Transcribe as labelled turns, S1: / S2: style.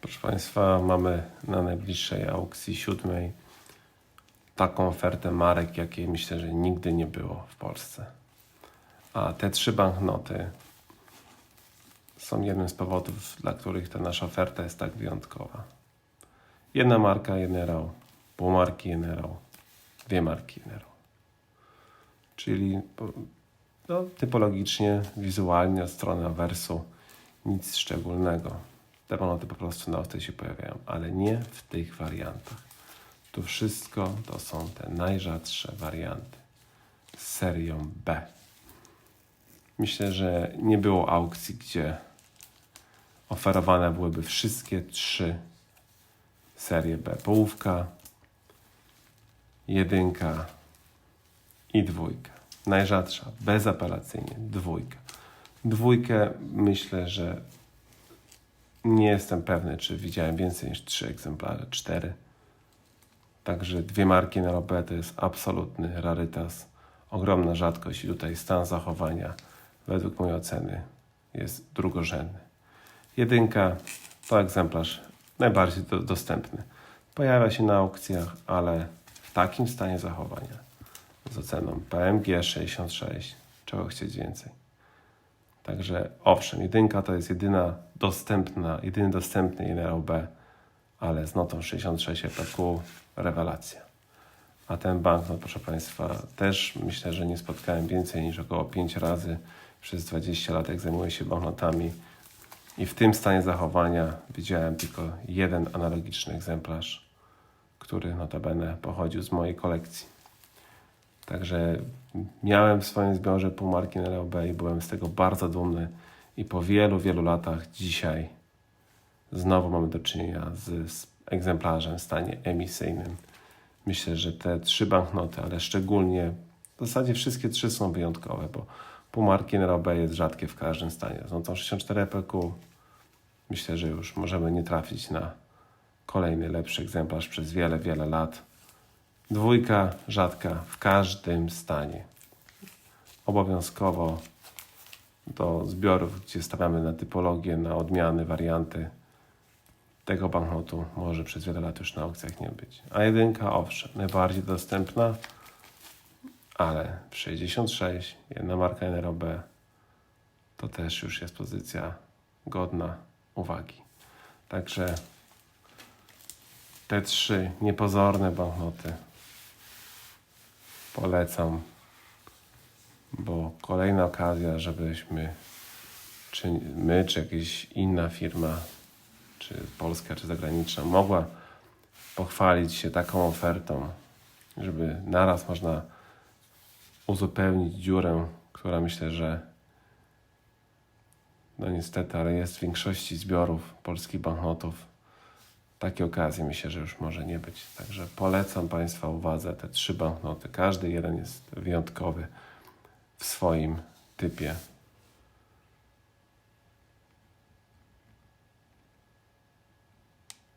S1: Proszę Państwa, mamy na najbliższej aukcji siódmej taką ofertę marek, jakiej myślę, że nigdy nie było w Polsce. A te trzy banknoty są jednym z powodów, dla których ta nasza oferta jest tak wyjątkowa. Jedna marka Generał, pół marki Generał, dwie marki Generał. Czyli no, typologicznie, wizualnie od strony awersu nic szczególnego. Te po prostu na aukcji się pojawiają, ale nie w tych wariantach. Tu wszystko to są te najrzadsze warianty z serią B. Myślę, że nie było aukcji, gdzie oferowane byłyby wszystkie trzy serie B. Połówka, jedynka i dwójka. Najrzadsza, bezapelacyjnie, dwójka. Dwójkę myślę, że nie jestem pewny, czy widziałem więcej niż trzy egzemplarze, cztery. Także dwie marki na B to jest absolutny rarytas, ogromna rzadkość i tutaj stan zachowania według mojej oceny jest drugorzędny. Jedynka to egzemplarz najbardziej do, dostępny. Pojawia się na aukcjach, ale w takim stanie zachowania z oceną PMG 66, czego chcieć więcej. Także owszem, jedynka to jest jedyna dostępna, jedyny dostępny Generał B, ale z notą 66 EPQ rewelacja. A ten bank, no proszę Państwa, też myślę, że nie spotkałem więcej niż około 5 razy przez 20 lat, jak zajmuję się banknotami. I w tym stanie zachowania widziałem tylko jeden analogiczny egzemplarz, który notabene pochodził z mojej kolekcji. Także miałem w swoim zbiorze półmarki NLB i byłem z tego bardzo dumny. I po wielu, wielu latach dzisiaj znowu mamy do czynienia z, z egzemplarzem w stanie emisyjnym. Myślę, że te trzy banknoty, ale szczególnie w zasadzie wszystkie trzy są wyjątkowe, bo półmarki NLB jest rzadkie w każdym stanie. Są to 64 EPQ. Myślę, że już możemy nie trafić na kolejny lepszy egzemplarz przez wiele, wiele lat. Dwójka rzadka w każdym stanie. Obowiązkowo do zbiorów, gdzie stawiamy na typologię, na odmiany, warianty tego banknotu może przez wiele lat już na aukcjach nie być. A jedynka, owszem, najbardziej dostępna, ale w 66, jedna marka NROB, to też już jest pozycja godna uwagi. Także te trzy niepozorne banknoty polecam, bo kolejna okazja, żebyśmy, czy my, czy jakaś inna firma, czy polska, czy zagraniczna, mogła pochwalić się taką ofertą, żeby naraz można uzupełnić dziurę, która myślę, że no niestety, ale jest w większości zbiorów polskich banknotów. Takie okazje myślę, że już może nie być. Także polecam Państwa uwadze te trzy banknoty. Każdy jeden jest wyjątkowy w swoim typie